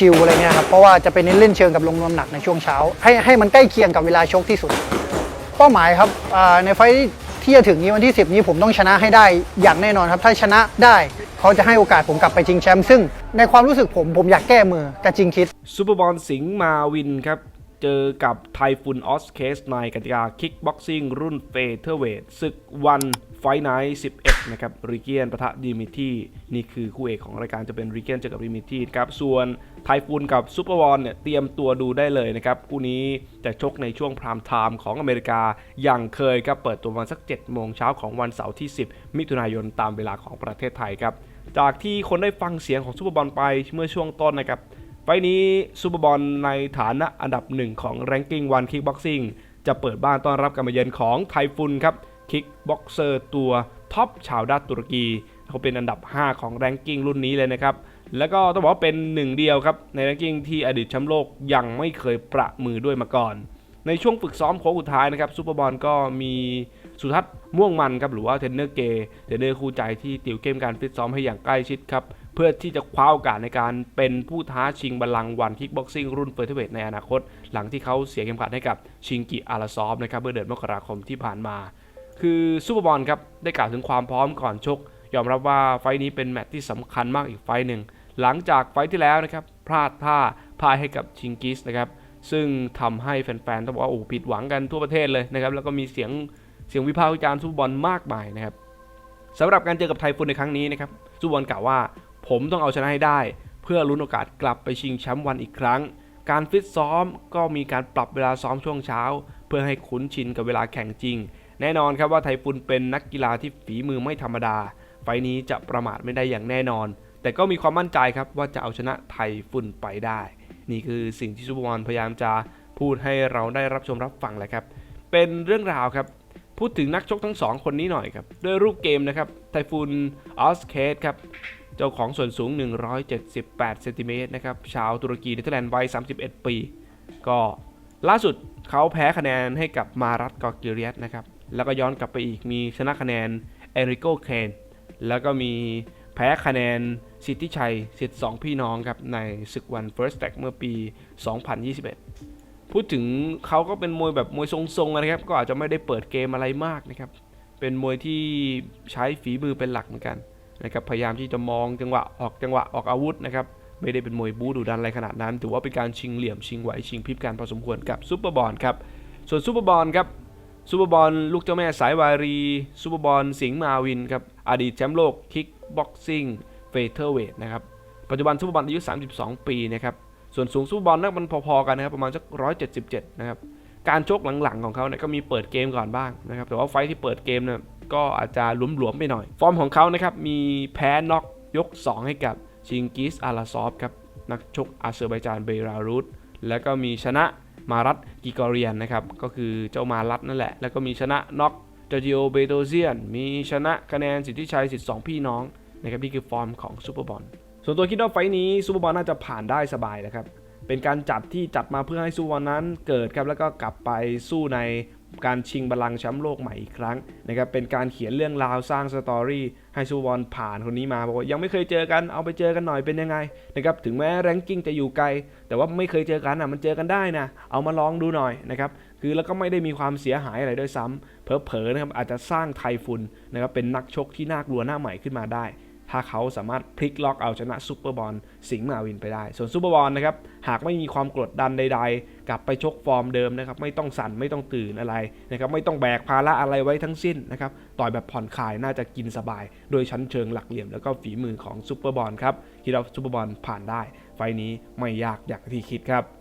ชิลอะไรเงี้ยครับ เพราะว่าจะเป็นเน้นเล่นเชิงกับลงนวมหนักในช่วงเช้า ให้ให้มันใกล้เคียงกับเวลาชกที่สุด เป้าหมายครับในไฟที่จะถึงนี้วันที่ 10 นี้ผมต้องชนะให้ได้อย่างแน่นอนครับ ถ้าชนะได้เขาจะให้โอกาสผมกลับไปชิงแชมป์ซึ่งในความรู้สึกผมผมอยากแก้มือกับจริงคิดซูเปอร์บอลสิงห์มาวินครับ เจอกับไทฟุนออสเคสในกติกาคิกบ็อกซิ่งรุ่นเฟเธอร์เวทศึกวันไฟไนท์11 นะครับริเกียนปะทะดิมิที่นี่คือคู่เอกของรายการจะเป็นริเกียนเจอกับดิมิที่ครับ ส่วนไทฟุนกับซูเปอร์บอลเนี่ยเตรียมตัวดูได้เลยนะครับ คู่นี้จะชกในช่วงพรามไทม์ของอเมริกา อย่างเคยครับ เปิดตัววันสัก 7 โมงเช้าของวันเสาร์ที่ 10 มิถุนายนตามเวลาของประเทศไทยครับ จากที่คนได้ฟังเสียงของซูเปอร์บอลไปเมื่อช่วงต้นนะครับ ไฟนี้ซูเปอร์บอลในฐานะอันดับหนึ่งของแรนกิ้งวันคิกบ็อกซิ่งจะเปิดบ้านต้อนรับการมาเยือนของไทฟุนครับคิกบ็อกเซอร์ตัวท็อปชาวด้านตุรกีเขาเป็นอันดับ 5 ของแรงกิ้งรุ่นนี้เลยนะครับ แล้วก็ต้องบอกว่าเป็นหนึ่งเดียวครับในแรงกิ้งที่อดีตแชมป์โลกยังไม่เคยประมือด้วยมาก่อน ในช่วงฝึกซ้อมโค้งสุดท้ายนะครับซูเปอร์บอลก็มีสุทัศน์ม่วงมันครับหรือว่าเทรนเนอร์เกย์เทรนเนอร์คู่ใจที่ติวเข้มการฟิตซ้อมให้อย่างใกล้ชิดครับเพื่อที่จะคว้าโอกาสในการเป็นผู้ท้าชิงบัลลังก์วันคิกบ็อกซิ่งรุ่นเฟอร์เทเวทในอนาคต หลังที่เขาเสียเข็มขัดให้กับชิงกิอาราซอฟนะครับเมื่อเดือนมกราคมที่ผ่านมา คือซูเปอร์บอลครับได้กล่าวถึงความพร้อมก่อนชก ยอมรับว่าไฟล์นี้เป็นแมตช์ที่สำคัญมากอีกไฟหนึ่งหลังจากไฟที่แล้วนะครับพลาดท่าพ่ายให้กับชิงกิสนะครับ ซึ่งทำให้แฟนๆต้องบอกว่าโอ้ผิดหวังกันทั่วประเทศเลยนะครับแล้วก็มีเสียงเสียงวิพากษ์วิจารณ์ซูเปอร์บอลมากมายนะครับสำหรับการเจอกับไทฟุนในครั้งนี้นะครับซูเปอร์บอลกล่าวว่า ผมต้องเอาชนะให้ได้ เพื่อลุ้นโอกาสกลับไปชิงแชมป์วันอีกครั้ง การฟิตซ้อมก็มีการปรับเวลาซ้อมช่วงเช้า เพื่อให้คุ้นชินกับเวลาแข่งจริง แน่นอนครับว่าไทฟุนเป็นนักกีฬาที่ฝีมือไม่ธรรมดา ไฟนี้จะประมาทไม่ได้อย่างแน่นอน แต่ก็มีความมั่นใจครับว่าจะเอาชนะไทฟุนไปได้ นี่คือสิ่งที่ซูเปอร์บอลพยายามจะพูดให้เราได้รับชมรับฟังแหละครับ เป็นเรื่องราวครับ พูดถึงนักชกทั้งสองคนนี้หน่อยครับ ด้วยรูปเกมนะครับ ไทฟูนออสเคสครับ เจ้าของส่วนสูง 178เซนติเมตรนะครับ ชาวตุรกีเนเธอร์แลนด์วัย 31 ปี ก็ล่าสุดเขาแพ้คะแนนให้กับมารัตกอกิเรียสนะครับ แล้วก็ย้อนกลับไปอีกมีชนะคะแนนเอริโกเคน แล้วก็มีแพ้คะแนน สิทธิชัยสิทธิสองพี่น้องครับในศึกวัน First Tag เมื่อปี 2021 พูดถึงเขาก็เป็นมวยแบบมวยทรงๆนะครับ ก็อาจจะไม่ได้เปิดเกมอะไรมากนะครับ เป็นมวยที่ใช้ฝีมือเป็นหลักเหมือนกันนะครับพยายามที่จะมองจังหวะออกจังหวะออกอาวุธนะครับไม่ได้เป็นมวยบู๊ดุดันอะไรขนาดนั้น ถือว่าเป็นการชิงเหลี่ยมชิงไหวชิงพริบการพอสมควรกับซูเปอร์บอลครับส่วนซูเปอร์บอลครับซูเปอร์บอลลูกเจ้าแม่สายวารีซูเปอร์บอลสิงห์มาวินครับอดีตแชมป์โลกคิกบ็อกซิ่ง เฟเธอร์เวทนะครับ ปัจจุบันซูเปอร์บอลอายุ 32 ปีนะครับ ส่วนสูงซูเปอร์บอลนั่นมันพอๆกันนะครับ ประมาณสัก 177 นะครับ การชกหลังๆของเขาเนี่ยก็มีเปิดเกมก่อนบ้างนะครับ แต่ว่าไฟที่เปิดเกมเนี่ยก็อาจจะหลวมๆไปหน่อย ฟอร์มของเขานะครับ มีแพ้น็อกยก 2 ให้กับชิงกิสอาราซอฟครับ นักชกอาเซอร์ไบจานเบลารุส แล้วก็มีชนะมารัตกิกอเรียนนะครับ ก็คือเจ้ามารัตนั่นแหละ แล้วก็มีชนะน็อกจอร์จิโอเบโตเซียน มีชนะคะแนนสิทธิชัยสิทธิสองพี่น้อง นะครับนี่คือฟอร์มของซูเปอร์บอลส่วนตัวคิดว่าไฟนี้ซูเปอร์บอลน่าจะผ่านได้สบายนะครับเป็นการจัดที่จัดมาเพื่อให้ซูเปอร์บอลนั้นเกิดครับแล้วก็กลับไปสู้ในการชิงบัลลังก์แชมป์โลกใหม่อีกครั้งนะครับเป็นการเขียนเรื่องราวสร้างสตอรี่ให้ซูเปอร์บอลผ่านคนนี้มาบอกว่ายังไม่เคยเจอกันเอาไปเจอกันหน่อยเป็นยังไงนะครับถึงแม้แรงกิ้งจะอยู่ไกล แต่ว่าไม่เคยเจอกันอะมันเจอกันได้นะเอามาลองดูหน่อยนะครับคือแล้วก็ไม่ได้มีความเสียหายอะไรด้วยซ้ำเผลอๆนะครับอาจจะสร้างไทฟุนนะครับเป็นนักชกที่น่ากลัวหน้าใหม่ขึ้นมาได้ ถ้าเขาสามารถพลิกล็อกเอาชนะซูเปอร์บอลสิงห์มาวินไปได้ ส่วนซูเปอร์บอลนะครับหากไม่มีความกดดันใด ๆ กลับไปชกฟอร์มเดิมนะครับไม่ต้องสั่นไม่ต้องตื่นอะไรนะครับไม่ต้องแบกภาระอะไรไว้ทั้งสิ้นนะครับต่อยแบบผ่อนคลายน่าจะกินสบาย โดยชั้นเชิงหลักเหลี่ยม แล้วก็ฝีมือของซูเปอร์บอลครับคิดว่าซูเปอร์บอลผ่านได้ ไฟล์นี้ไม่ยากอย่างที่คิดครับ